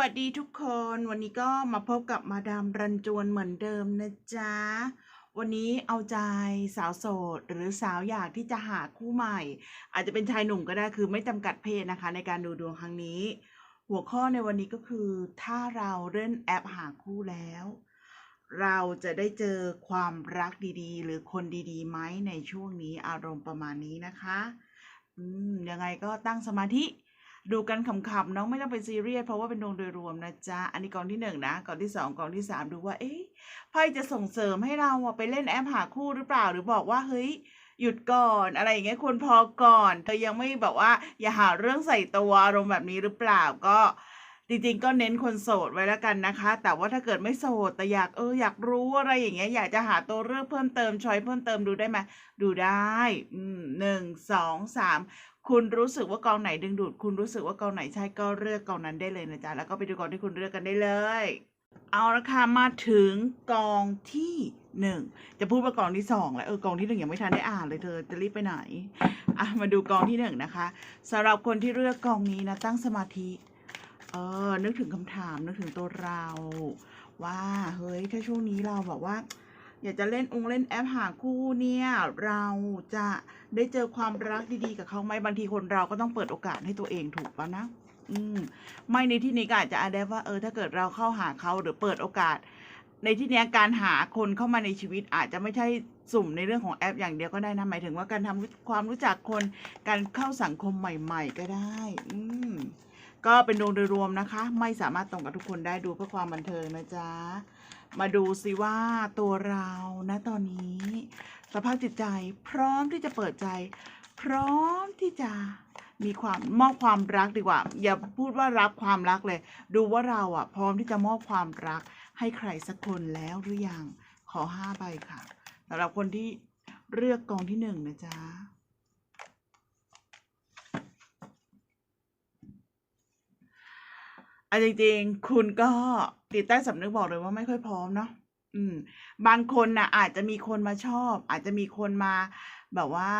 วัสดีทุกคนวันนี้ก็มาพบกับมาดามรันจวนเหมือนเดิมนะจ๊ะ วันนี้เอาใจสาวโสด หรือสาวอยากที่จะหาคู่ใหม่ อาจจะเป็นชายหนุ่มก็ได้คือไม่จำกัดเพศนะคะ ในการดูดวงครั้งนี้ หัวข้อในวันนี้ก็คือ ถ้าเราเล่นแอปหาคู่แล้ว เราจะได้เจอความรักดีๆ หรือคนดีๆไหมในช่วงนี้อารมณ์ประมาณนี้นะคะ อืมยังไงก็ตั้งสมาธิ ดูกันขำๆน้องไม่ต้องเป็นซีเรียสเพราะว่าเป็นดวงโดยรวมนะจ๊ะ อันนี้กองที่หนึ่งนะกองที่สองกองที่สามดูว่า เอ๊ะไพ่จะส่งเสริมให้เราไปเล่นแอปหาคู่หรือเปล่าหรือบอกว่าเฮ้ยหยุดก่อนอะไรอย่างเงี้ยควรพอก่อน เธอยังไม่แบบว่า อย่าหาเรื่องใส่ตัวอารมณ์แบบนี้หรือเปล่าก็ จริงๆก็เน้นคนโสดไว้แล้วกันนะคะ แต่ว่าถ้าเกิดไม่โสดแต่อยากเอออยากรู้อะไรอย่างเงี้ยอยากจะหาตัวเลือกเพิ่มเติมช้อยเพิ่มเติมดูได้ไหมดูได้หนึ่งสองสามคุณรู้สึกว่ากองไหนดึงดูด คุณรู้สึกว่ากองไหนใช่ก็เลือกกองนั้นได้เลยนะจ๊ะแล้วก็ไปดูกองที่คุณเลือกกันได้เลยเอาละค่ะมาถึงกองที่หนึ่งจะพูดว่ากองที่สองแล้วเออกองที่หนึ่งยังไม่ทันได้อ่านเลยเธอจะรีบไปไหนอะมาดูกองที่หนึ่งนะคะสำหรับคนที่เลือกกองนี้นะตั้งสมาธิ เออ นึกถึงคำถาม นึกถึงตัวเรา ว่า เฮ้ย ถ้าช่วงนี้เราบอกว่า อยากจะเล่นองค์เล่นแอปหาคู่เนี่ย เราจะได้เจอความรักดีๆ กับเขาไหมบางทีคนเราก็ต้องเปิดโอกาสให้ตัวเองถูกปะนะ อืม ไม่ในที่นี้ก็อาจจะอาจได้ว่า เออ ถ้าเกิดเราเข้าหาเขาหรือเปิดโอกาส ในที่นี้การหาคนเข้ามาในชีวิตอาจจะไม่ใช่สุ่มในเรื่องของแอปอย่างเดียวก็ได้นะ หมายถึงว่าการทำความรู้จักคน การเข้าสังคมใหม่ ๆ ก็ได้ อืม ก็เป็นดวงโดยรวมนะคะ ไม่สามารถตรงกับทุกคนได้ดูเพื่อความบันเทิงนะจ๊ะ มาดูสิว่าตัวเรานะตอนนี้ สภาพจิตใจพร้อมที่จะเปิดใจ พร้อมที่จะมีความมอบความรักดีกว่า อย่าพูดว่ารับความรักเลย ดูว่าเราอะ พร้อมที่จะมอบความรักให้ใครสักคนแล้วหรือยังขอห้าใบค่ะสำหรับคนที่เลือกกองที่หนึ่งนะจ๊ะ อันจริงๆ คุณก็ติดใต้สำนึกบอกเลยว่าไม่ค่อยพร้อมเนาะอืม บางคนน่ะ อาจจะมีคนมาชอบ อาจจะมีคนมาแบบว่า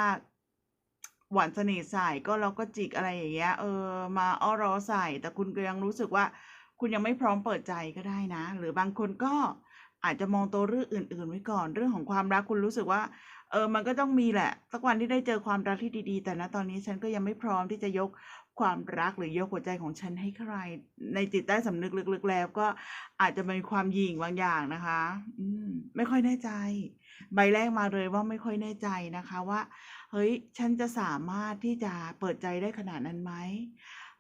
หวานเสน่ห์ใส่ก็เราก็จิกอะไรอย่างเงี้ยเออ มาอ้อรอใส่ แต่คุณก็ยังรู้สึกว่า คุณยังไม่พร้อมเปิดใจก็ได้นะ หรือบางคนก็อาจจะมองตัวเรื่องอื่น ๆ ไว้ก่อน เรื่องของความรักคุณรู้สึกว่า เออมันก็ต้องมีแหละ สักวันที่ได้เจอความรักที่ดีๆ แต่ณตอนนี้ฉันก็ยังไม่พร้อมที่จะยกความรักหรือยกหัวใจของฉันให้ใคร ในจิตใต้สำนึกลึกๆแล้วก็อาจจะมีความหยิ่งบางอย่างนะคะ อืม ไม่ค่อยแน่ใจ ใบแรกมาเลยว่าไม่ค่อยแน่ใจนะคะว่า เฮ้ย ฉันจะสามารถที่จะเปิดใจได้ขนาดนั้นไหม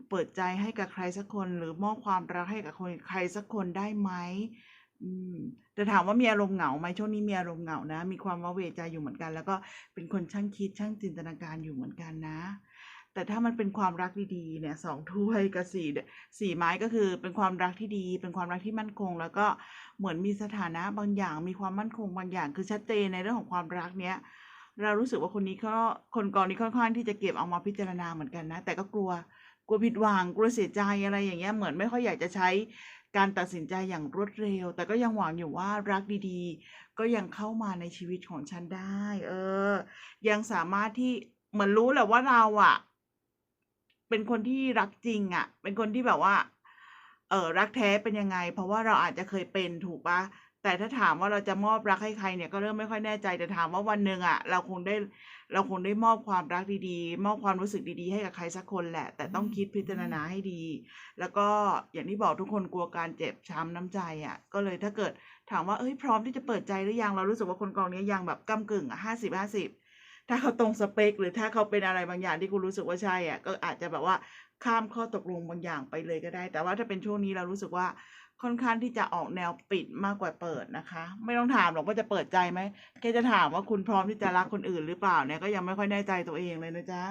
เปิดใจให้กับใครสักคนหรือมอบความรักให้กับคนใครสักคนได้ไหม อืมแต่ถามว่ามีอารมณ์เหงาไหมช่วงนี้มีอารมณ์เหงานะ มีความว้าเหวใจอยู่เหมือนกัน แล้วก็เป็นคนช่างคิดช่างจินตนาการอยู่เหมือนกันนะ แต่ถ้ามันเป็นความรักดีๆเนี่ย2ถ้วยกับ4เนี่ไม้ก็คือเป็นความรักที่ดี เป็นความรักที่มั่นคง แล้วก็เหมือนมีสถานะบางอย่างมีความมั่นคงบางอย่าง คือชัดเจนในเรื่องของความรักเนี้ยเรารู้สึกว่าคนนี้ก็คนกองนี้ค่อนข้างที่จะเก็บเอามาพิจารณาเหมือนกันนะ แต่ก็กลัวกลัวผิดหวังกลัวเสียใจอะไรอย่างเงี้ยเหมือนไม่ค่อยอยากจะใช้ การตัดสินใจอย่างรวดเร็ว แต่ก็ยังหวังอยู่ว่ารักดีๆ ก็ยังเข้ามาในชีวิตของฉันได้ เออ ยังสามารถที่เหมือนรู้แหละว่าเราอะเป็นคนที่รักจริงอะเป็นคนที่แบบว่า เออรักแท้เป็นยังไง เพราะว่าเราอาจจะเคยเป็นถูกปล่าแต่ถ้าถามว่าเราจะมอบรักให้ใครเนี่ยก็เริ่มไม่ค่อยแน่ใจแต่ถามว่าวันหนึ่งอะเราคงได้ เราคงได้มอบความรักดีๆ มอบความรู้สึกดีๆ ให้กับใครสักคนแหละ แต่ต้องคิดพิจารณาให้ดี แล้วก็อย่างที่บอกทุกคนกลัวการเจ็บช้ำน้ำใจอะก็เลยถ้าเกิดถามว่าเฮ้ยพร้อมที่จะเปิดใจหรือยัง เรารู้สึกว่าคนกองนี้ยังแบบก้ำกึ่งอะ50-50ถ้าเขาตรงสเปกหรือถ้าเขาเป็นอะไรบางอย่างที่คุณรู้สึกว่าใช่อะก็อาจจะแบบว่าข้ามข้อตกลงบางอย่างไปเลยก็ได้ แต่ว่าถ้าเป็นช่วงนี้เรารู้สึกว่า ค่อนข้างที่จะออกแนวปิดมากกว่าเปิดนะคะ ไม่ต้องถามหรอกว่าจะเปิดใจไหมแค่จะถามว่าคุณพร้อมที่จะรักคนอื่นหรือเปล่าเนี่ยก็ยังไม่ค่อยแน่ใจตัวเองเลยนะจ๊ะ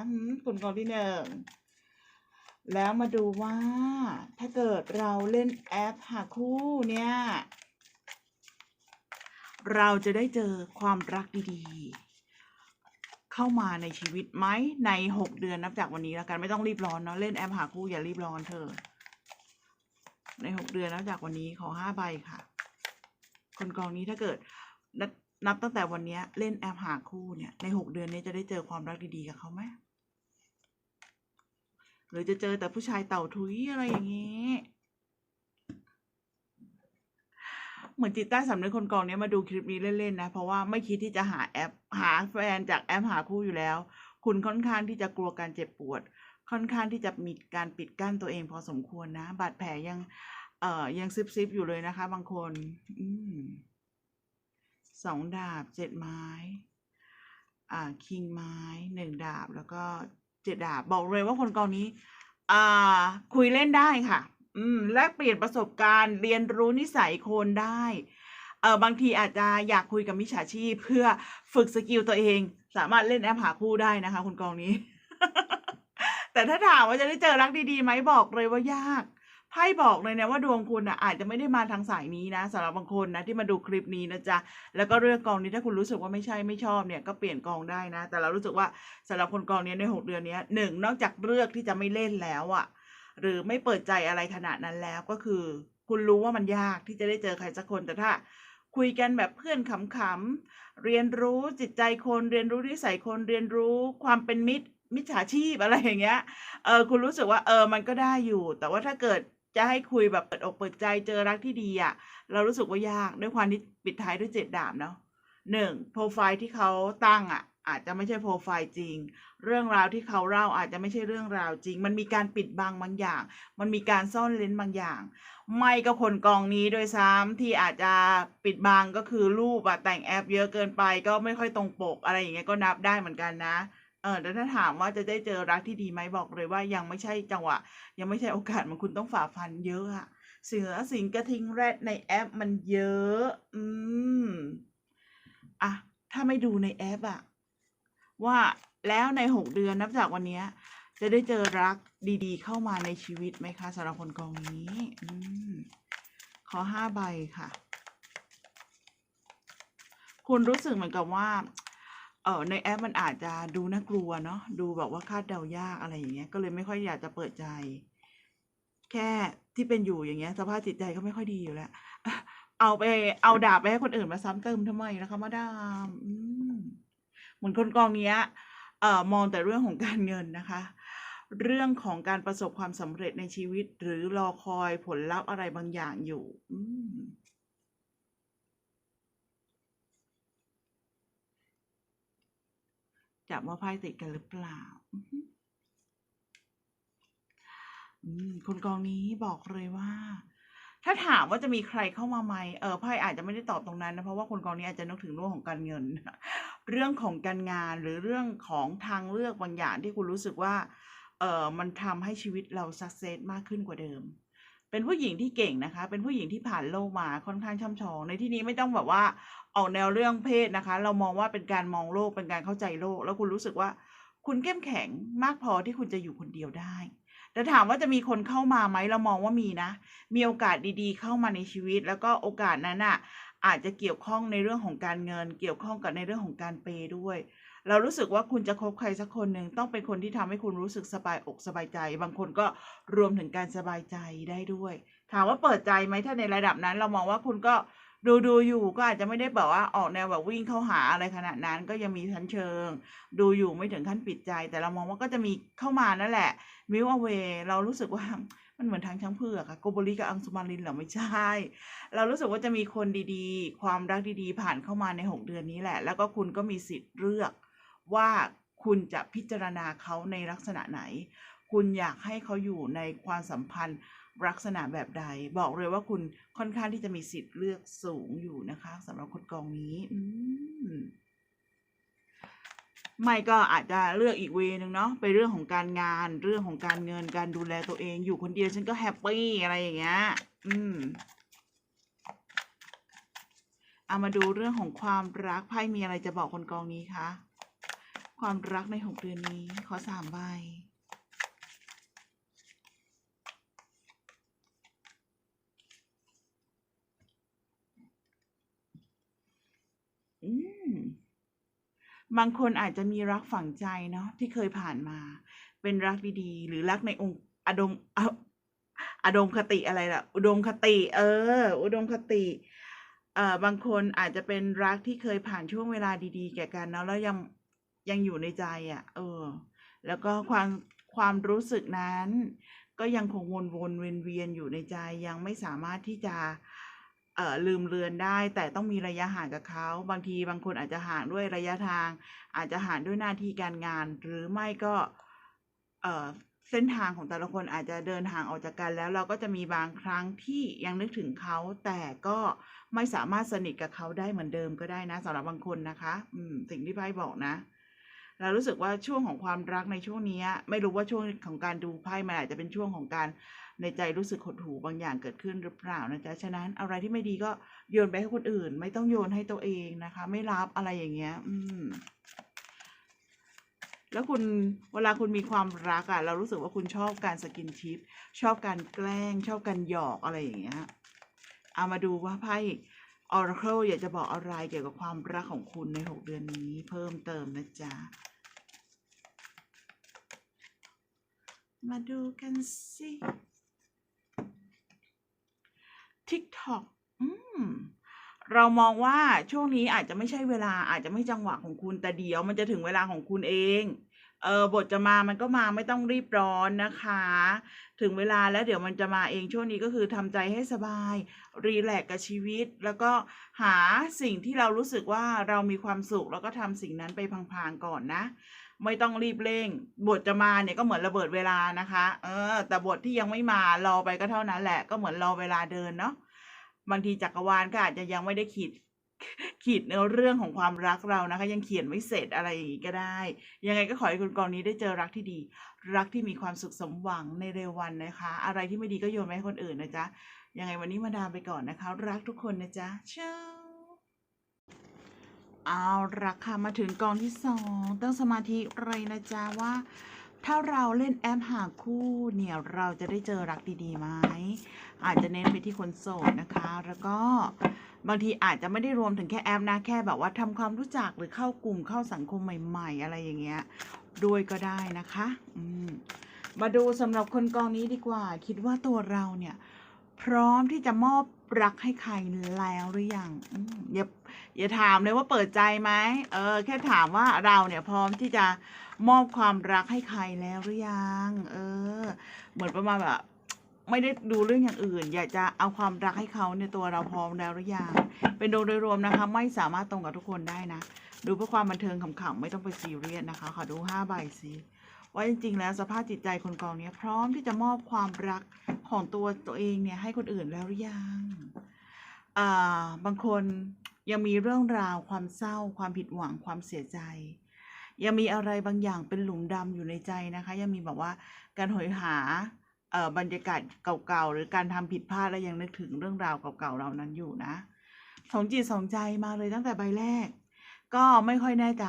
คุณกองที่1แล้วมาดูว่า ถ้าเกิดเราเล่นแอปหาคู่เนี่ยเราจะได้เจอความรักดีๆ เข้ามาในชีวิตไหมใน 6 เดือนนับจากวันนี้แล้วกันไม่ต้องรีบร้อนเนาะเล่นแอปหาคู่อย่ารีบร้อนเธอ ใน 6 เดือนนับจากวันนี้ขอ 5 ใบค่ะ คนกองนี้ถ้าเกิดนับนับตั้งแต่วันนี้เล่นแอปหาคู่เนี่ยใน 6 เดือนนี้จะได้เจอความรักดีๆกับเขาไหม?หรือจะเจอแต่ผู้ชายเต่าถุยอะไรอย่างงี้ เหมือนจิตใต้สำนึกคนกองเนี้ยมาดูคลิปนี้เล่นๆนะ เพราะว่าไม่คิดที่จะหาแอป หาแฟนจากแอปหาคู่อยู่แล้ว คุณค่อนข้างที่จะกลัวการเจ็บปวด ค่อนข้างที่จะมีการปิดกั้นตัวเองพอสมควรนะ บาดแผลยัง เอ่อ ยังซิบๆอยู่เลยนะคะ บางคน อืมสองดาบเจ็ดไม้ อ่า คิงไม้หนึ่งดาบแล้วก็เจ็ดดาบ บอกเลยว่าคนกองนี้ อ่า คุยเล่นได้ค่ะ อืม แลกเปลี่ยนประสบการณ์เรียนรู้นิสัยคนได้เออบางทีอาจจะอยากคุยกับมิจฉาชีพ เพื่อฝึกสกิลตัวเอง สามารถเล่นแอปหาคู่ได้นะคะ คุณกองนี้ แต่ถ้าถามว่าจะได้เจอรักดีๆไหมบอกเลยว่ายากไพ่บอกเลยนะว่าดวงคุณอะอาจจะไม่ได้มาทางสายนี้นะสำหรับบางคนนะที่มาดูคลิปนี้นะจ๊ะแล้วก็เลือกกองนี้ถ้าคุณรู้สึกว่าไม่ใช่ไม่ชอบเนี่ยก็เปลี่ยนกองได้นะ แต่เรารู้สึกว่าสำหรับคนกองนี้ในหกเดือนนี้หนึ่งนอกจากเลือกที่จะไม่เล่นแล้วอะหรือไม่เปิดใจอะไรขนาดนั้นแล้วก็คือ คุณรู้ว่ามันยากที่จะได้เจอใครสักคนแต่ถ้าคุยกันแบบเพื่อนขำๆเรียนรู้จิตใจคนเรียนรู้นิสัยคนเรียนรู้ความเป็นมิตร มิจฉาชีพอะไรอย่างเงี้ย เออคุณรู้สึกว่าเออมันก็ได้อยู่ แต่ว่าถ้าเกิดจะให้คุยแบบเปิดอกเปิดใจเจอรักที่ดีอะ่ะ เรารู้สึกว่ายากด้วยความที่ปิดท้ายด้วยเจ็ดดาบเนาะหนึ่งโปรไฟล์ที่เขาตั้งอะ่ะ อาจจะไม่ใช่โปรไฟล์จริง เรื่องราวที่เขาเล่าอาจจะไม่ใช่เรื่องราวจริง มันมีการปิดบังบางอย่าง มันมีการซ่อนเลนบางอย่าง ไม่ก็คนกองนี้โดวยซ้ำที่อาจจะปิดบังก็คือรูปอะแต่งแอปเยอะเกินไป ก็ไม่ค่อยตรงปกอะไรอย่างเงี้ยก็นับได้เหมือนกันนะ เออแต่ถ้าถามว่าจะได้เจอรักที่ดีไหมบอกเลยว่ายังไม่ใช่จังหวะ ยังไม่ใช่โอกาสมันคุณต้องฝ่าฟันเยอะอะเสือสิงกระทิงแรดในแอปมันเยอะ อืมอะถ้าไม่ดูในแอปอะว่าแล้วในหกเดือนนับจากวันนี้จะได้เจอรักดีๆ เข้ามาในชีวิตไหมคะสำหรับคนกองนี้อืมขอห้าใบค่ะ คุณรู้สึกเหมือนกับว่า ออในแอปมันอาจจะดูน่ากลัวเนาะดูแบบว่าคาดเดายากอะไรอย่างเงี้ย ก็เลยไม่ค่อยอยากจะเปิดใจ แค่ที่เป็นอยู่อย่างเงี้ย สภาพจิตใจก็ไม่ค่อยดีอยู่แล้วเอาไป เอาดาบไปให้คนอื่นมาซ้ำเติมทำไมนะคะมาดามเหมือนคนกองเนี้ย เอ่อมองแต่เรื่องของการเงินนะคะ เรื่องของการประสบความสำเร็จในชีวิต หรือรอคอยผลลัพธ์อะไรบางอย่างอยู่ อื จับว่าไพ่ติดกันหรือเปล่าคนกองนี้บอกเลยว่า ถ้าถามว่าจะมีใครเข้ามาไหมเออไพ่อาจจะไม่ได้ตอบตรงนั้นนะเพราะว่าคนกองนี้อาจจะนึกถึงเรื่องของการเงิน เรื่องของการงานหรือเรื่องของทางเลือกบางอย่างที่คุณรู้สึกว่า เออมันทำให้ชีวิตเราสักเซสมากขึ้นกว่าเดิม เป็นผู้หญิงที่เก่งนะคะ เป็นผู้หญิงที่ผ่านโลกมาค่อนข้างช่ำชอง ในที่นี้ไม่ต้องแบบว่าออกแนวเรื่องเพศนะคะ เรามองว่าเป็นการมองโลกเป็นการเข้าใจโลก แล้วคุณรู้สึกว่าคุณเข้มแข็งมากพอที่คุณจะอยู่คนเดียวได้ แต่ถามว่าจะมีคนเข้ามาไหมเรามองว่ามีนะ มีโอกาสดีๆ เข้ามาในชีวิต แล้วก็โอกาสนั้นน่ะอาจจะเกี่ยวข้องในเรื่องของการเงิน เกี่ยวข้องกับในเรื่องของการเปย์ด้วย เรารู้สึกว่าคุณจะคบใครสักคนหนึ่งต้องเป็นคนที่ทำให้คุณรู้สึกสบายอกสบายใจ บางคนก็รวมถึงการสบายใจได้ด้วย ถามว่าเปิดใจไหมถ้าในระดับนั้น เรามองว่าคุณก็ดูดูอยู่ก็อาจจะไม่ได้แบบว่าออกแนวแบบวิ่งเข้าหาอะไรขนาดนั้นก็ยังมีชั้นเชิง ดูอยู่ไม่ถึงขั้นปิดใจ แต่เรามองว่าก็จะมีเข้ามานั่นแหละมิวอเวเรารู้สึกว่ามันเหมือนทางช้างเผือกอะโกโบริกับอังสุมารินเหรอไม่ใช่ เรารู้สึกว่าจะมีคนดีๆ ความรักดีๆ ผ่านเข้ามาในหกเดือนนี้แหละ แล้วก็คุณก็มีสิทธิ์เลือก ว่าคุณจะพิจารณาเขาในลักษณะไหน คุณอยากให้เขาอยู่ในความสัมพันธ์ลักษณะแบบใด บอกเลยว่าคุณค่อนข้างที่จะมีสิทธิ์เลือกสูงอยู่นะคะสำหรับคนกองนี้ไม่ก็อาจจะเลือกอีกเวนึงเนาะไปเรื่องของการงานเรื่องของการเงินการดูแลตัวเองอยู่คนเดียวฉันก็แฮปปี้อะไรอย่างเงี้ยอืมเอามาดูเรื่องของความรักไพ่มีอะไรจะบอกคนกองนี้คะ ความรักในหกเดือนนี้ ขอสามใบ อืม บางคนอาจจะมีรักฝังใจเนาะที่เคยผ่านมา เป็นรักดีๆ หรือรักในองค์อดมอะอดมคติอะไรล่ะ อุดมคติ เออ อุดมคติเอ่อบางคนอาจจะเป็นรักที่เคยผ่านช่วงเวลาดี ๆ แก่กันเนาะแล้วยัง ยังอยู่ในใจอะ่ะ เออ แล้วก็ความความรู้สึกนั้น ก็ยังคงวนวนเวียนเวียนอยู่ในใจยังไม่สามารถที่จะเเอ่อลืมเลือนได้ แต่ต้องมีระยะห่างกับเขา บางทีบางคนอาจจะห่างด้วยระยะทาง อาจจะห่างด้วยหน้าที่การงาน หรือไม่ก็เอ่อเส้นทางของแต่ละคนอาจจะเดินห่างออกจากกันแล้ว เราก็จะมีบางครั้งที่ยังนึกถึงเขา แต่ก็ไม่สามารถสนิทกับเขาได้เหมือนเดิมก็ได้นะสำหรับบางคนนะคะ อืม สิ่งที่ไพ่บอกนะ เรารู้สึกว่าช่วงของความรักในช่วงนี้ไม่รู้ว่าช่วงของการดูไพ่มันอาจจะเป็นช่วงของการในใจรู้สึกหดหู่บางอย่างเกิดขึ้นหรือเปล่านะจ๊ะฉะนั้นอะไรที่ไม่ดีก็โยนไปให้คนอื่น ไม่ต้องโยนให้ตัวเองนะคะ ไม่รับอะไรอย่างเงี้ย อืมแล้วคุณเวลาคุณมีความรักอะเรารู้สึกว่าคุณชอบการสกินชิป ชอบการแกล้ง ชอบการหยอกอะไรอย่างเงี้ยเอามาดูว่าไพ่ Oracle อยากจะบอกอะไรเกี่ยวกับความรักของคุณในหกเดือนนี้เพิ่มเติมนะจ๊ะ มาดูกันสิ TikTok อืมเรามองว่าช่วงนี้อาจจะไม่ใช่เวลาอาจจะไม่จังหวะของคุณแต่เดี๋ยวมันจะถึงเวลาของคุณเอง เออบทจะมามันก็มาไม่ต้องรีบร้อนนะคะ ถึงเวลาแล้วเดี๋ยวมันจะมาเองช่วงนี้ก็คือทำใจให้สบาย รีแลกซ์กับชีวิต แล้วก็หาสิ่งที่เรารู้สึกว่าเรามีความสุข แล้วก็ทำสิ่งนั้นไปพลางๆก่อนนะ ไม่ต้องรีบเร่ง บทจะมาเนี่ยก็เหมือนระเบิดเวลานะคะ เออ แต่บทที่ยังไม่มารอไปก็เท่านั้นแหละ ก็เหมือนรอเวลาเดินเนาะ บางทีจักรวาลก็อาจจะยังไม่ได้ขีดขีดเนื้อเรื่องของความรักเรานะคะ ยังเขียนไม่เสร็จอะไรอย่างนี้ก็ได้ ยังไงก็ขอให้คุณกองนี้ได้เจอรักที่ดี รักที่มีความสุขสมหวังในเร็ววันนะคะ อะไรที่ไม่ดีก็โยนไปให้คนอื่นนะจ๊ะยังไงวันนี้มาดามไปก่อนนะคะ รักทุกคนนะจ๊ะเช้า เอาราคามาถึงกองที่สองต้องสมาธิไรนะจ๊ะว่า ถ้าเราเล่นแอปหาคู่เนี่ยเราจะได้เจอรักดีๆไหมอาจจะเน้นไปที่คนโสดนะคะ แล้วก็บางทีอาจจะไม่ได้รวมถึงแค่แอปนะแค่แบบว่าทำความรู้จักหรือเข้ากลุ่มเข้าสังคมใหม่ ๆ อะไรอย่างเงี้ยด้วยก็ได้นะคะอืมมาดูสำหรับคนกองนี้ดีกว่า คิดว่าตัวเราเนี่ย พร้อมที่จะมอบ รักให้ใครแล้วหรือยังอย่าอย่าถามเลยว่าเปิดใจไหมเออ แค่ถามว่าเราเนี่ยพร้อมที่จะมอบความรักให้ใครแล้วหรือยังเออ เหมือนประมาณแบบไม่ได้ดูเรื่องอย่างอื่น อยากจะเอาความรักให้เขาในตัวเราพร้อมแล้วหรือยังเป็นโดยรวมนะคะ ไม่สามารถตรงกับทุกคนได้นะ ดูเพื่อความบันเทิงขำๆไม่ต้องไปซีเรียสนะคะขอดูห้าใบสิ ว่าจริง ๆ แล้วสภาพจิตใจคนกองเนี้ยพร้อมที่จะมอบความรักของตัวตัวเองเนี่ยให้คนอื่นแล้วหรือยังอ่าบางคนยังมีเรื่องราวความเศร้า ความผิดหวังความเสียใจ ยังมีอะไรบางอย่างเป็นหลุมดำอยู่ในใจนะคะ ยังมีแบบว่าการหอยหาเอ่อบรรยากาศเก่าๆหรือการทำผิดพลาดแล้วยังนึกถึงเรื่องราวเก่าๆเหล่านั้นอยู่นะสองจิตสองใจมาเลยตั้งแต่ใบแรก ก็ไม่ค่อยแน่ใจ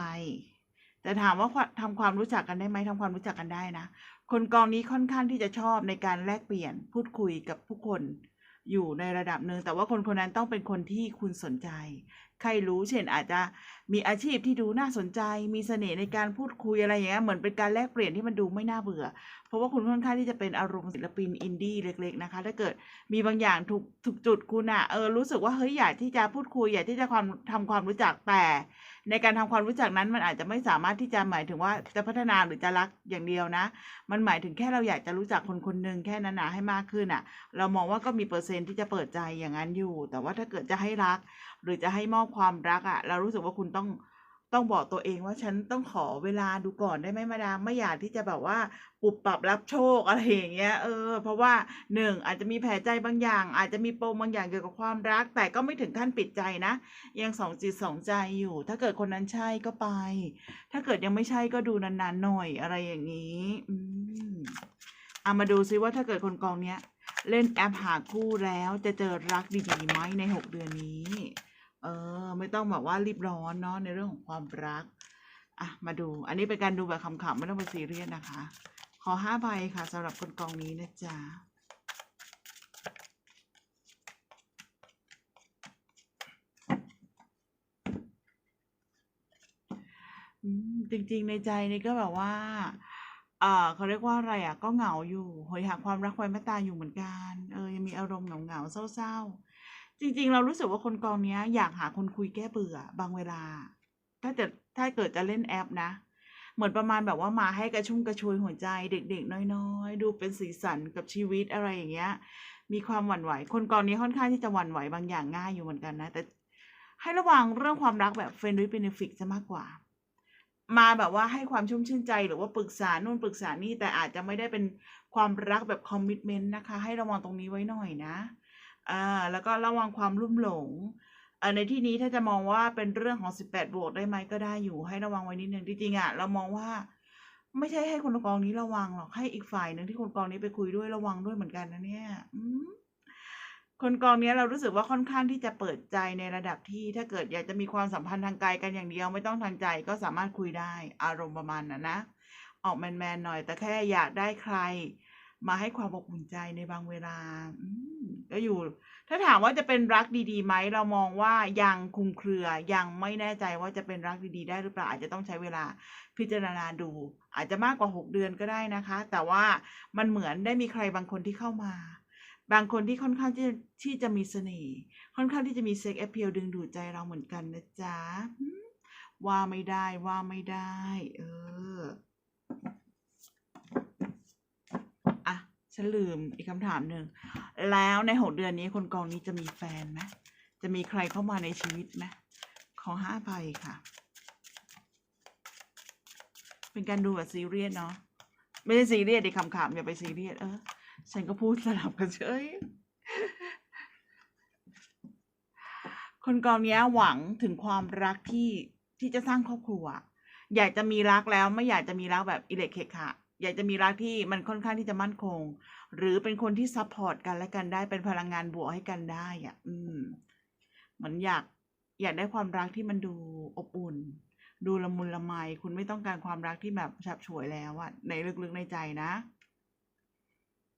แต่ถามว่าทำมทำความรู้จักกันได้ไหมทำความรู้จักกันได้นะ คนกองนี้ค่อนข้างที่จะชอบในการแลกเปลี่ยนพูดคุยกับผู้คนอยู่ในระดับหนึ่งแต่ว่าคนคนนั้นต้องเป็นคนที่คุณสนใจ ใครรู้เช่นอาจจะ มีอาชีพที่ดูน่าสนใจ มีเสน่ห์ในการพูดคุยอะไรอย่างเงี้ย เหมือนเป็นการแลกเปลี่ยนที่มันดูไม่น่าเบื่อ เพราะว่าคุณค่อนข้างที่จะเป็นอารมณ์ศิลปินอินดี้เล็ก ๆ นะคะ ถ้าเกิดมีบางอย่างถูกถูกจุดคุณอะเออ รู้สึกว่าเฮ้ยอยากที่จะพูดคุยอยากที่จะความทำความรู้จักแต่ ในการทำความรู้จักนั้นมันอาจจะไม่สามารถที่จะหมายถึงว่าจะพัฒนาหรือจะรักอย่างเดียวนะ มันหมายถึงแค่เราอยากจะรู้จักคนคนหนึ่งแค่นั้นนะให้มากขึ้นอะเรามองว่าก็มีเปอร์เซ็นต์ที่จะเปิดใจอย่างนั้นอยู่ แต่ว่าถ้าเกิดจะให้รัก หรือจะให้มอบความรักอะเรารู้สึกว่าคุณต้องต้องบอกตัวเองว่าฉันต้องขอเวลาดูก่อนได้ไหมมาดามไม่อยากที่จะแบบว่าปรับปรับรับโชคอะไรอย่างเงี้ยเออ เพราะว่าหนึ่งอาจจะมีแผลใจบางอย่าง อาจจะมีปมบางอย่างเกี่ยวกับความรัก แต่ก็ไม่ถึงขั้นปิดใจนะ ยังสองจิตสองใจอยู่ ถ้าเกิดคนนั้นใช่ก็ไป ถ้าเกิดยังไม่ใช่ก็ดูนานๆหน่อยอะไรอย่างนี้ อืมเอามาดูซิว่าถ้าเกิดคนกองเนี้ย เล่นแอปหาคู่แล้วจะเจอรักดีๆไหมในหกเดือนนี้ เออ ไม่ต้องแบบว่ารีบร้อนเนาะในเรื่องของความรัก อะ มาดู อันนี้เป็นการดูแบบขำๆไม่ต้องไปซีเรียสนะคะ ขอห้าใบค่ะสำหรับคนกองนี้นะจ๊ะจริงๆในใจนี่ก็แบบว่าอ่าเขาเรียกว่าอะไรอะ ก็เหงาอยู่โหยหาความรักไว้ไม่ตาอยู่เหมือนกัน เออ ยังมีอารมณ์เหงาๆเศร้าๆ จริง ๆ เรารู้สึกว่าคนกองเนี้ย อยากหาคนคุยแก้เบื่อ บางเวลา ถ้าจะถ้าเกิดจะเล่นแอปนะ เหมือนประมาณแบบว่ามาให้กระชุ่มกระชวยหัวใจเด็ก ๆ น้อยๆ ดูเป็นสีสันกับชีวิตอะไรอย่างเงี้ย มีความหวั่นไหว คนกองนี้ค่อนข้างที่จะหวั่นไหวบางอย่างง่ายอยู่เหมือนกันนะ แต่ให้ระวังเรื่องความรักแบบเฟรนด์วิเบนฟิกจะมากกว่า มาแบบว่าให้ความชุ่มชื่นใจหรือว่าปรึกษานู่นปรึกษานี่แต่อาจจะไม่ได้เป็นความรักแบบคอมมิชเมนต์นะคะ ให้ระวังตรงนี้ไว้หน่อยนะ อ่าแล้วก็ระวังความลุ่มหลงในที่นี้ถ้าจะมองว่าเป็นเรื่องของ 18 บวกได้ไหมก็ได้อยู่ให้ระวังไว้นิดนึงจริงๆอะเรามองว่า ไม่ใช่ให้คนกองนี้ระวังหรอกให้อีกฝ่ายหนึ่งที่คนกองนี้ไปคุยด้วยระวังด้วยเหมือนกันนะเนี่ยคนกองนี้เรารู้สึกว่าค่อนข้างที่จะเปิดใจในระดับที่ถ้าเกิดอยากจะมีความสัมพันธ์ทางกายกันอย่างเดียวไม่ต้องทางใจก็สามารถคุยได้ อารมณ์ประมาณนั้นนะออกแมนๆหน่อย แต่แค่อยากได้ใคร มาให้ความอบอุ่นใจในบางเวลาก็อยู่ ถ้าถามว่าจะเป็นรักดีๆไหมเรามองว่ายังคลุมเครือยังไม่แน่ใจว่าจะเป็นรักดีๆ ได้หรือเปล่าอาจจะต้องใช้เวลาพิจารณาดู อาจจะมากกว่าหกเดือนก็ได้นะคะ แต่ว่ามันเหมือนได้มีใครบางคนที่เข้ามา บางคนที่ค่อนข้างที่ที่จะมีเสน่ห์ค่อนข้างที่จะมีเซ็กแอพเพลดึงดูดใจเราเหมือนกันนะจ๊ะว่าไม่ได้ว่าไม่ได้ เออ ฉันลืมอีกคำถามหนึ่ง แล้วในหกเดือนนี้คนกองนี้จะมีแฟนไหมจะมีใครเข้ามาในชีวิตไหมขอห้าใบค่ะ เป็นการดูแบบซีเรียสเนาะไม่ใช่ซีเรียสดิคำขำๆอย่าไปซีเรียสเออฉันก็พูดสลับกันเฉยคนกองนี้หวังถึงความรักที่ที่จะสร้างครอบครัว อยากจะมีรักแล้วไม่อยากจะมีรักแบบอิเล็กเคค่ะ อยากจะมีรักที่มันค่อนข้างที่จะมั่นคง หรือเป็นคนที่ซัพพอร์ตกันและกันได้เป็นพลังงานบวกให้กันได้อะ อืมเหมือนอยาก อยากได้ความรักที่มันดูอบอุ่น ดูละมุนละไมคุณไม่ต้องการความรักที่แบบฉับฉวยแล้วอะในลึกๆในใจนะ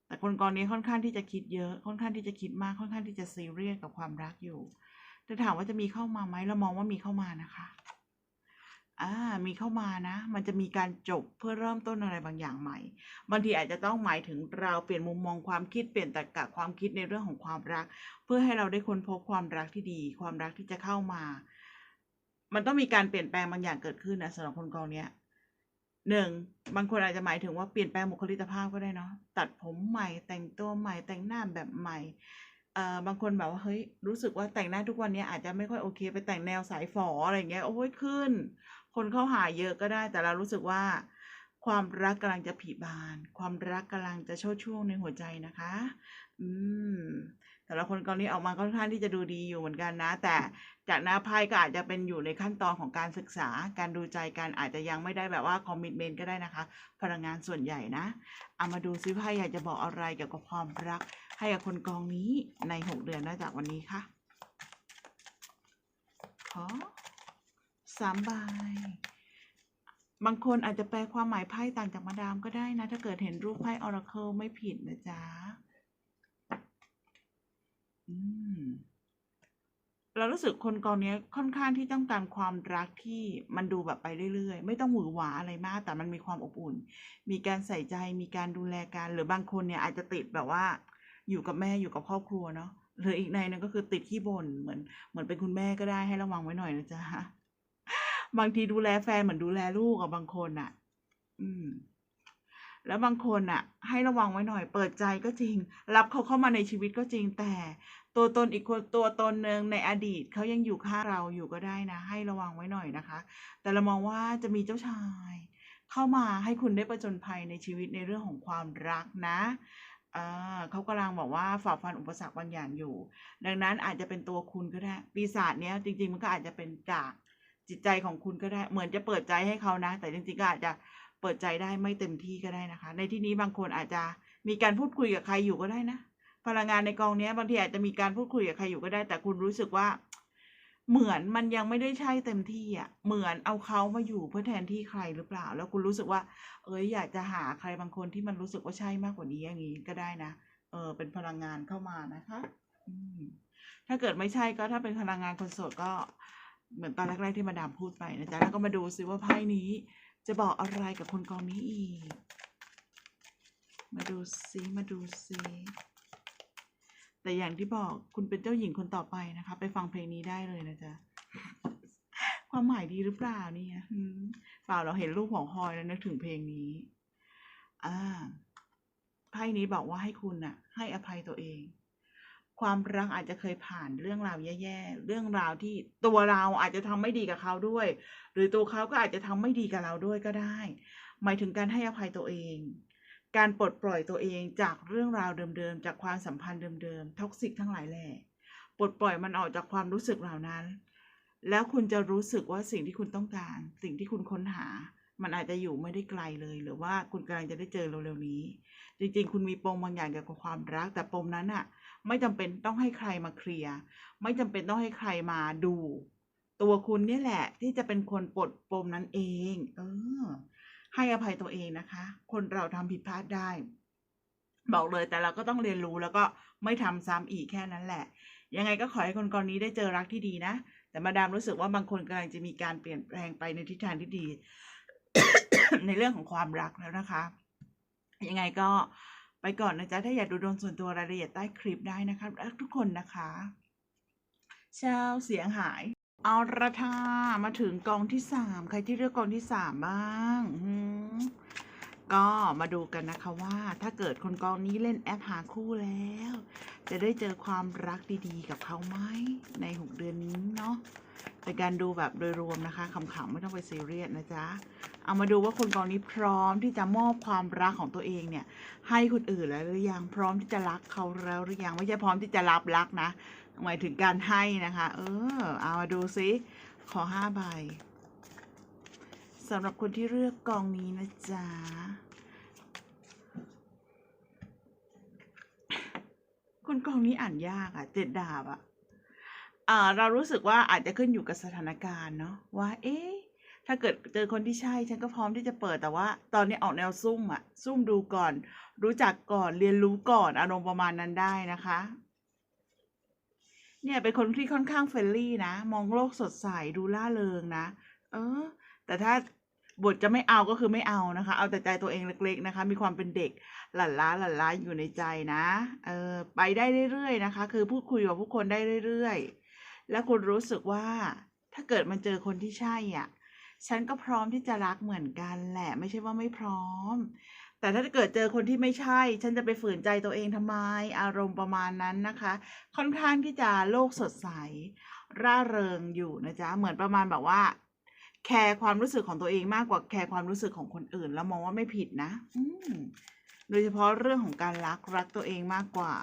แต่คนกองนี้ค่อนข้างที่จะคิดเยอะ ค่อนข้างที่จะคิดมาก ค่อนข้างที่จะซีเรียสกับความรักอยู่แต่ถามว่าจะมีเข้ามาไหมเรามองว่ามีเข้ามานะคะ อ่ามีเข้ามานะ มันจะมีการจบเพื่อเริ่มต้นอะไรบางอย่างใหม่ บางทีอาจจะต้องหมายถึงเราเปลี่ยนมุมมองความคิดเปลี่ยนตรรกะความคิดในเรื่องของความรัก เพื่อให้เราได้ค้นพบความรักที่ดี ความรักที่จะเข้ามา มันต้องมีการเปลี่ยนแปลงบางอย่างเกิดขึ้นนะสำหรับคนกองเนี้ยหนึ่งบางคนอาจจะหมายถึงว่าเปลี่ยนแปลงบุคลิกภาพก็ได้เนาะตัดผมใหม่แต่งตัวใหม่แต่งหน้าแบบใหม่เอ่อบางคนแบบว่าเฮ้ยรู้สึกว่าแต่งหน้าทุกวันนี้อาจจะไม่ค่อยโอเค ไปแต่งแนวสายฝออะไรอย่างเงี้ยโอ้ยขึ้น คนเข้าหาเยอะก็ได้ แต่เรารู้สึกว่า ความรักกำลังจะผลิบาน ความรักกำลังจะโชดช่วงในหัวใจนะคะ อืมแต่ละคนกองนี้ออกมาค่อนข้างที่จะดูดีอยู่เหมือนกันนะ แต่จากหน้าไพ่ก็อาจจะเป็นอยู่ในขั้นตอนของการศึกษาการดูใจกันอาจจะยังไม่ได้แบบว่าคอมมิชเมนต์ก็ได้นะคะ พลังงานส่วนใหญ่นะเอามาดูซิไพ่อยากจะบอกอะไรเกี่ยวกับความรัก ให้กับคนกองนี้ในหกเดือนนอกจากวันนี้ค่ะขอ สามใบบางคนอาจจะแปลความหมายไพ่ต่างจากมาดามก็ได้นะ ถ้าเกิดเห็นรูปไพ่ออราเคิลไม่ผิดนะจ๊ะอืมเรารู้สึกคนกองนี้ค่อนข้างที่ต้องการความรักที่มันดูแบบไปเรื่อยๆ ไม่ต้องหวือหวาอะไรมาก แต่มันมีความอบอุ่น มีการใส่ใจมีการดูแลกัน หรือบางคนเนี่ยอาจจะติดแบบว่า อยู่กับแม่อยู่กับครอบครัวเนาะหรืออีกในนึงก็คือติดขี้บ่นเหมือนเหมือนเป็นคุณแม่ก็ได้ให้ระวังไว้หน่อยนะจ๊ะ บางทีดูแลแฟนเหมือนดูแลลูกกับางคนอะอืม แล้วบางคนอะให้ระวังไว้หน่อย เปิดใจก็จริง รับเขาเข้ามาในชีวิตก็จริงแต่ ตัวตนอีกคนตัวตนหนึ่งในอดีตเขายังอยู่ข้างเราอยู่ก็ได้นะ ให้ระวังไว้หน่อยนะคะ แต่เรามองว่าจะมีเจ้าชาย เข้ามาให้คุณได้ประจนภัยในชีวิตในเรื่องของความรักนะเขากำลังบอกว่าฝ่าฟันอุปสรรคบางอย่างอยู่ ดังนั้นอาจจะเป็นตัวคุณก็ได้ ปีศาจเนี้ยจริง ๆ มันก็อาจจะเป็นจาก จิตใจของคุณก็ได้ เหมือนจะเปิดใจให้เขานะ แต่จริงๆก็อาจจะเปิดใจได้ไม่เต็มที่ก็ได้นะคะ ในที่นี้บางคนอาจจะมีการพูดคุยกับใครอยู่ก็ได้นะ พลังงานในกองนี้บางทีอาจจะมีการพูดคุยกับใครอยู่ก็ได้ แต่คุณรู้สึกว่า เหมือนมันยังไม่ได้ใช่เต็มที่อะ เหมือนเอาเขามาอยู่เพื่อแทนที่ใครหรือเปล่า แล้วคุณรู้สึกว่า เอ้ยอยากจะหาใครบางคนที่มันรู้สึกว่าใช่มากกว่านี้อย่างนี้ก็ได้นะ เออ เป็นพลังงานเข้ามานะคะ อืมถ้าเกิดไม่ใช่ก็ถ้าเป็นพลังงานคนโสดก็ เหมือนตอนแรกๆที่มาดามพูดไปนะจ๊ะแล้วก็มาดูซิว่าไพ่นี้ จะบอกอะไรกับคนกองนี้อีก มาดูซิมาดูซิแต่อย่างที่บอกคุณเป็นเจ้าหญิงคนต่อไปนะคะ ไปฟังเพลงนี้ได้เลยนะจ๊ะความหมายดีหรือเปล่าเนี่ยเปล่าเราเห็นรูปของฮอยแล้วนึกถึงเพลงนี้ อ่าไพ่นี้บอกว่าให้คุณน่ะให้อภัยตัวเอง ความรักอาจจะเคยผ่านเรื่องราวแย่ๆ เรื่องราวที่ตัวเราอาจจะทำไม่ดีกับเขาด้วย หรือตัวเขาก็อาจจะทำไม่ดีกับเราด้วยก็ได้ หมายถึงการให้อภัยตัวเอง การปลดปล่อยตัวเองจากเรื่องราวเดิมๆ จากความสัมพันธ์เดิมๆ ท็อกซิกทั้งหลายแหล่ ปลดปล่อยมันออกจากความรู้สึกเหล่านั้น แล้วคุณจะรู้สึกว่าสิ่งที่คุณต้องการ สิ่งที่คุณค้นหา มันอาจจะอยู่ไม่ได้ไกลเลย หรือว่าคุณกำลังจะได้เจอเร็วๆนี้ จริงๆ คุณมีปมบางอย่างเกี่ยวกับความรัก แต่ปมนั้นอะ ไม่จำเป็นต้องให้ใครมาเคลียร์ไม่จำเป็นต้องให้ใครมาดู ตัวคุณนี่แหละ ที่จะเป็นคนปลดปมนั้นเอง เออ ให้อภัยตัวเองนะคะ คนเราทำผิดพลาดได้ บอกเลยแต่เราก็ต้องเรียนรู้แล้วก็ไม่ทำซ้ำอีกแค่นั้นแหละ ยังไงก็ขอให้คนกรณีได้เจอรักที่ดีนะแต่มาดามรู้สึกว่าบางคนกำลังจะมีการเปลี่ยนแปลงไปในทิศทางที่ดี ในเรื่องของความรักแล้วนะคะ ยังไงก็ ไปก่อนนะจ๊ะ ถ้าอยากดูดวงส่วนตัวรายละเอียดใต้คลิปได้นะคะรักทุกคนนะคะช้าเสียงหาย เอาละค่ะมาถึงกองที่สามใครที่เลือกกองที่สามบ้างก็มาดูกันนะคะว่าถ้าเกิดคนกองนี้เล่นแอปหาคู่แล้ว จะได้เจอความรักดีๆ กับเขาไหมในหกเดือนนี้เนาะ เป็นการดูแบบโดยรวมนะคะขำๆไม่ต้องไปซีเรียสนะจ๊ะ เอามาดูว่าคนกองนี้พร้อมที่จะมอบความรักของตัวเองเนี่ย ให้คนอื่นแล้วหรือยังพร้อมที่จะรักเขาแล้วหรือยังไม่ใช่พร้อมที่จะรับรักนะหมายถึงการให้นะคะ เออ เอามาดูซิขอห้าใบสำหรับคนที่เลือกกองนี้นะจ๊ะคนกองนี้อ่านยากอะเจ็ดดาบอะอ่า เรารู้สึกว่าอาจจะขึ้นอยู่กับสถานการณ์เนาะว่า เอ๊ะถ้าเกิดเจอคนที่ใช่ฉันก็พร้อมที่จะเปิดแต่ว่า ตอนนี้ออกแนวซุ่มอะซุ่มดูก่อน รู้จักก่อนเรียนรู้ก่อนอารมณ์ประมาณนั้นได้นะคะ เนี่ยเป็นคนที่ค่อนข้างเฟรนลี่นะ มองโลกสดใสดูล่าเริงนะ เออ แต่ถ้าบทจะไม่เอาก็คือไม่เอานะคะ เอาแต่ใจตัวเองเล็ก ๆนะคะ มีความเป็นเด็กหลั่นล้าหลั่นล้าอยู่ในใจนะ เออไปได้เรื่อยๆนะคะ คือพูดคุยกับผู้คนได้เรื่อยๆ แล้วคุณรู้สึกว่า ถ้าเกิดมันเจอคนที่ใช่อะ ฉันก็พร้อมที่จะรักเหมือนกันแหละ ไม่ใช่ว่าไม่พร้อม แต่ถ้าเกิดเจอคนที่ไม่ใช่ ฉันจะไปฝืนใจตัวเองทำไม อารมณ์ประมาณนั้นนะคะ ค่อนข้างที่จะโลกสดใส ร่าเริงอยู่นะจ๊ะ เหมือนประมาณแบบว่า แคร์ความรู้สึกของตัวเองมากกว่าแคร์ความรู้สึกของคนอื่น แล้วมองว่าไม่ผิดนะ อืโดยเฉพาะเรื่องของการรักรักตัวเองมากกว่า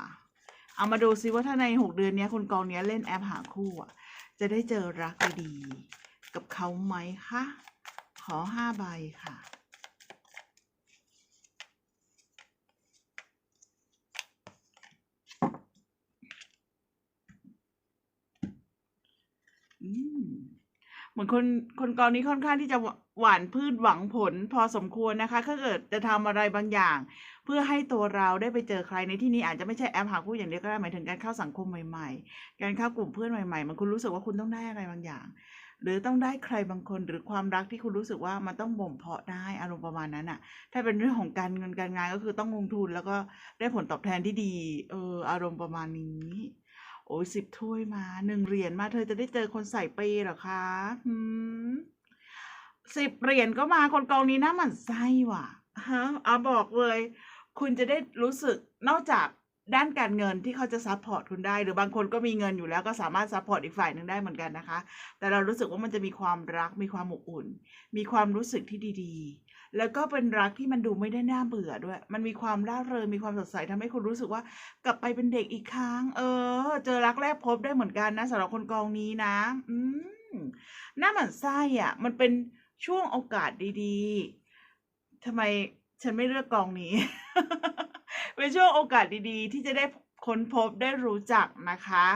เอามาดูซิว่าถ้าในหกเดือนนี้ยคนกองเนี้ยเล่นแอปหาคู่อะ จะได้เจอรักดีกับเขาไหมคะ ขอห้าใบค่ะเหมือนคนคนกองนี้ค่อนข้างที่จะหวานพืชหวังผลพอสมควรนะคะถ้าเกิดจะทำอะไรบางอย่าง พื่อให้ตัวเราได้ไปเจอใครในที่นี้อาจจะไม่ใช่แอปหาคู่อย่างเดียวก็ได้หมายถึงการเข้าสังคมใหม่ ๆ การเข้ากลุ่มเพื่อนใหม่ๆ มันคุณรู้สึกว่าคุณต้องได้อะไรบางอย่าง หรือต้องได้ใครบางคนหรือความรักที่คุณรู้สึกว่ามันต้องบ่มเพาะได้อารมณ์ประมาณนั้นอะถ้าเป็นเรื่องของการเงินการงานก็คือต้องลงทุนแล้วก็ได้ผลตอบแทนที่ดีเอออารมณ์ประมาณนี้โอ้ยสิบถ้วยมาหนึ่งเหรียญมาเธอจะได้เจอคนใส่เปยหรอคะหืมสิบเหรียญก็มาคนกองนี้น่ามันไส้ว่ะฮะเอาบอกเลย คุณจะได้รู้สึกนอกจากด้านการเงินที่เขาจะซัพพอร์ตคุณได้ หรือบางคนก็มีเงินอยู่แล้วก็สามารถซัพพอร์ตอีกฝ่ายหนึ่งได้เหมือนกันนะคะ แต่เรารู้สึกว่ามันจะมีความรักมีความอบอุ่น มีความรู้สึกที่ดีๆ แล้วก็เป็นรักที่มันดูไม่ได้น่าเบื่อด้วย มันมีความร่าเริงมีความสดใสทำให้คุณรู้สึกว่ากลับไปเป็นเด็กอีกครั้ง เออ เจอรักแรกพบได้เหมือนกันนะสำหรับคนกองนี้นะ อืมน่าหมันไส้อะ มันเป็นช่วงโอกาสดีๆทำไม ฉันไม่เลือกกองนี้ เป็นช่วงโอกาสดีๆ ที่จะได้ค้นพบได้รู้จักนะคะ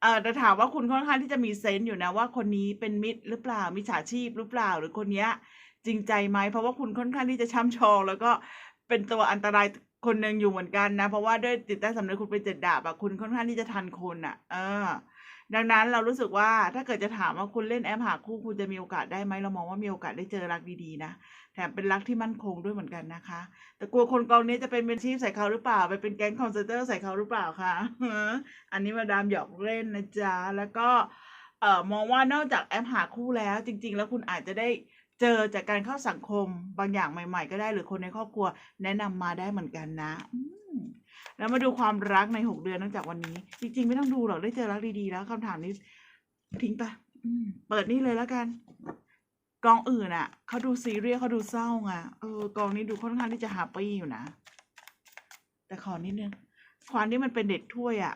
เอ่อแต่ถามว่าคุณค่อนข้างที่จะมีเซนส์อยู่นะว่าคนนี้เป็นมิตรหรือเปล่ามิจฉาชีพหรือเปล่าหรือคนเนี้ย จริงใจไหมเพราะว่าคุณค่อนข้างที่จะช่ำชอง แล้วก็เป็นตัวอันตรายคนหนึ่งอยู่เหมือนกันนะ เพราะว่าด้วยจิตใต้สำนึกคุณเป็นเจ็ดดาบอะคุณค่อนข้างที่จะทันคนอะเออ ดังนั้นเรารู้สึกว่าถ้าเกิดจะถามว่าคุณเล่นแอปหาคู่คุณจะมีโอกาสได้ไหมเรามองว่ามีโอกาสได้เจอรักดีๆนะแถมเป็นรักที่มั่นคงด้วยเหมือนกันนะคะ แต่กลัวคนกองนี้จะเป็นเป็นชีพใส่เขาหรือเปล่า ไปเป็นแก๊งคอนเซนเตอร์ใส่เขาหรือเปล่าคะอันนี้มาดามหยอกเล่นนะจ๊ะแล้วก็เอ่อมองว่านอกจากแอปหาคู่แล้ว จริง ๆ แล้วคุณอาจจะได้เจอจากการเข้าสังคมบางอย่างใหม่ ๆ ก็ได้หรือคนในครอบครัวแนะนำมาได้เหมือนกันนะ แล้วมาดูความรักในหกเดือนตั้งจากวันนี้ จริง ๆ ไม่ต้องดูหรอกได้เจอรักดีๆ แล้วคำถามนี้ ทิ้งไปเปิดนี่เลยแล้วกัน กองอื่นอะเขาดูซีเรียสเขาดูเศร้าไงเออกองนี้ดูค่อนข้างที่จะแฮปปี้อยู่นะแต่ขอนิดนึงความที่มันเป็นเด็กถ้วยอะ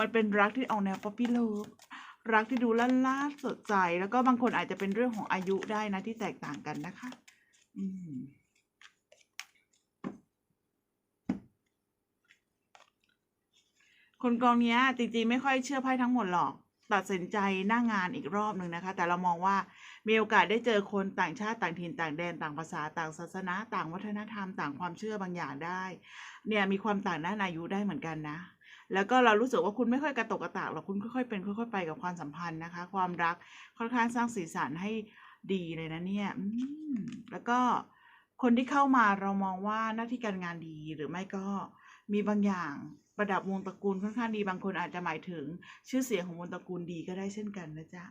มันเป็นรักที่ออกแนวป๊อปปี้เลิฟรักที่ดูล่าล่าสดใจ แล้วก็บางคนอาจจะเป็นเรื่องของอายุได้นะที่แตกต่างกันนะคะ อืม คนกองเนี้ยจริงๆไม่ค่อยเชื่อไพ่ทั้งหมดหรอก ตัดสินใจหน้างานอีกรอบหนึ่งนะคะ แต่เรามองว่ามีโอกาสได้เจอคนต่างชาติต่างถิ่นต่างแดนต่างภาษาต่างศาสนา ต่างวัฒนธรรม ต่างความเชื่อบางอย่างได้ เนี่ยมีความต่างด้านอายุได้เหมือนกันนะ แล้วก็เรารู้สึกว่าคุณไม่ค่อยกระตกกระตากหรอกคุณค่อยๆเป็นค่อยๆไปกับความสัมพันธ์นะคะ ความรักค่อนข้างสร้างสีสันให้ดีเลยนะเนี่ยแล้วก็คนที่เข้ามาเรามองว่าหน้าที่การงานดีหรือไม่ก็มีบางอย่าง ระดับวงตระกูลค่อนข้างดีบางคนอาจจะหมายถึงชื่อเสียงของวงตระกูลดีก็ได้เช่นกันนะจ๊ะ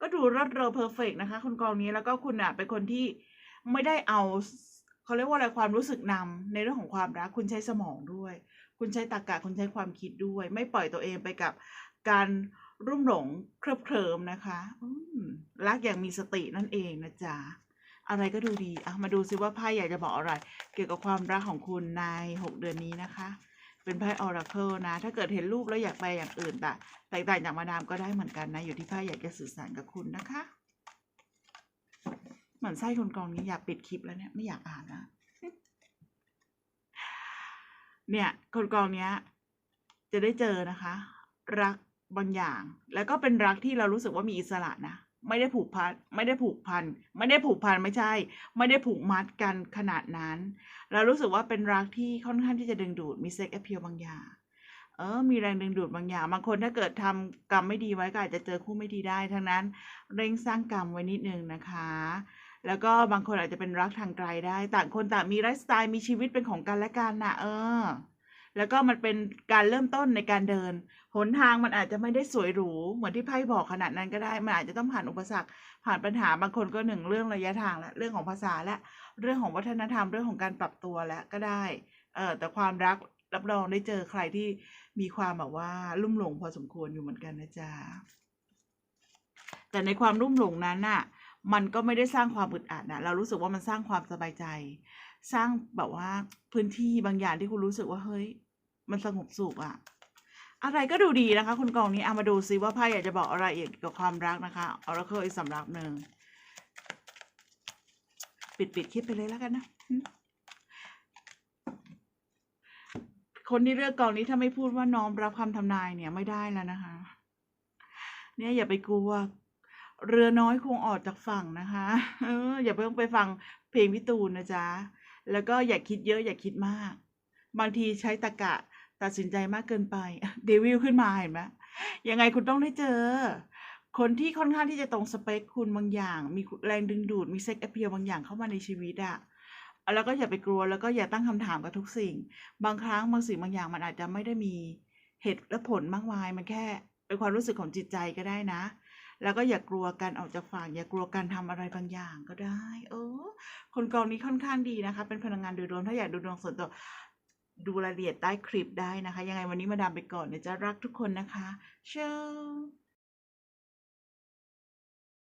ก็ดูรอดเรอเพอร์เฟกนะคะคนกองนี้แล้วก็คุณอะเป็นคนที่ไม่ได้เอาเขาเรียกว่าอะไรความรู้สึกนำในเรื่องของความรักคุณใช้สมองด้วย คุณใช้ตรรกะคุณใช้ความคิดด้วย ไม่ปล่อยตัวเองไปกับการรุ่มหลงเคลิบเคลิมนะคะรักอย่างมีสตินั่นเองนะจ๊ะอะไรก็ดูดีอะมาดูซิว่าไพ่อยากจะบอกอะไร เกี่ยวกับความรักของคุณในหกเดือนนี้นะคะ เป็นไพ่ออราเคิลนะ ถ้าเกิดเห็นรูปแล้วอยากไปอย่างอื่นแต่แตกต่างจากมาดามก็ได้เหมือนกันนะ อยู่ที่ไพ่อยากจะสื่อสารกับคุณนะคะเหมือนไส้คนกองนี้อยากปิดคลิปแล้วเนี่ย ไม่อยากอ่านนะเนี่ย คนกองเนี้ย จะได้เจอนะคะ รักบางอย่าง แล้วก็เป็นรักที่เรารู้สึกว่ามีอิสระนะ ไม่ได้ผูกพันไม่ได้ผูกพัน ไม่ได้ผูกพันไม่ใช่ ไม่ได้ผูกมัดกันขนาดนั้น เรารู้สึกว่าเป็นรักที่ค่อนข้างที่จะดึงดูดมีเซ็กแอพเพียบางอย่างเออ มีแรงดึงดูดบางอย่าง บางคนถ้าเกิดทำกรรมไม่ดีไว้ก็อาจจะเจอคู่ไม่ดีได้ ทั้งนั้นเร่งสร้างกรรมไว้นิดนึงนะคะ แล้วก็บางคนอาจจะเป็นรักทางไกลได้ ต่างคนต่างมีไลฟ์สไตล์มีชีวิตเป็นของกันและกันนะเออ แล้วก็มันเป็นการเริ่มต้นในการเดิน หนทางมันอาจจะไม่ได้สวยหรูเหมือนที่ไพ่บอกขนาดนั้นก็ได้ มันอาจจะต้องผ่านอุปสรรค ผ่านปัญหาบางคนก็หนึ่งเรื่องระยะทางและเรื่องของภาษาและเรื่องของวัฒนธรรมเรื่องของการปรับตัวและก็ได้ เออแต่ความรักรับรองได้เจอใครที่มีความแบบว่าลุ่มหลงพอสมควรอยู่เหมือนกันนะจ๊ะแต่ในความรุ่มหลงนั้นน่ะ มันก็ไม่ได้สร้างความอึดอัดนะเรารู้สึกว่ามันสร้างความสบายใจ สร้างแบบว่าพื้นที่บางอย่างที่คุณรู้สึกว่าเฮ้ย มันสงบสุขอะอะไรก็ดูดีนะคะ คุณกองนี้เอามาดูซิว่าไพ่อยากจะบอกอะไรเกี่ยวกับความรักนะคะเอาละเคยสำหรับหนึ่งปิดปิดคลิปไปเลยแล้วกันนะคนที่เลือกกองนี้ถ้าไม่พูดว่าน้อมรับคำทำนายเนี่ยไม่ได้แล้วนะคะ เนี่ยอย่าไปกลัวเรือน้อยคงออกจากฝั่งนะคะ เออ อย่าเพิ่งไปฟังเพลงพี่ตูนนะจ๊ะ แล้วก็อย่าคิดเยอะอย่าคิดมาก บางทีใช้ตรรกะ ตัดสินใจมากเกินไปเดวิลขึ้นมาเห็นไหมยังไงคุณต้องได้เจอ คนที่ค่อนข้างที่จะตรงสเปคคุณบางอย่าง มีแรงดึงดูดมีเซ็กแอพเพียบางอย่างเข้ามาในชีวิตอะแล้วก็อย่าไปกลัวแล้วก็อย่าตั้งคำถามกับทุกสิ่ง บางครั้งบางสิ่งบางอย่างมันอาจจะไม่ได้มีเหตุและผลมากมาย มันแค่เป็นความรู้สึกของจิตใจก็ได้นะ แล้วก็อย่ากลัวการออกจากฝั่ง อย่ากลัวการทำอะไรบางอย่างก็ได้ เออ คนกองนี้ค่อนข้างดีนะคะ เป็นพลังงานโดยรวมถ้าอยากดูดวงส่วนตัว ดูรายละเอียดใต้คลิปได้นะคะ ยังไงวันนี้มาดามไปก่อนเนี่ยจะรักทุกคนนะคะเชิญ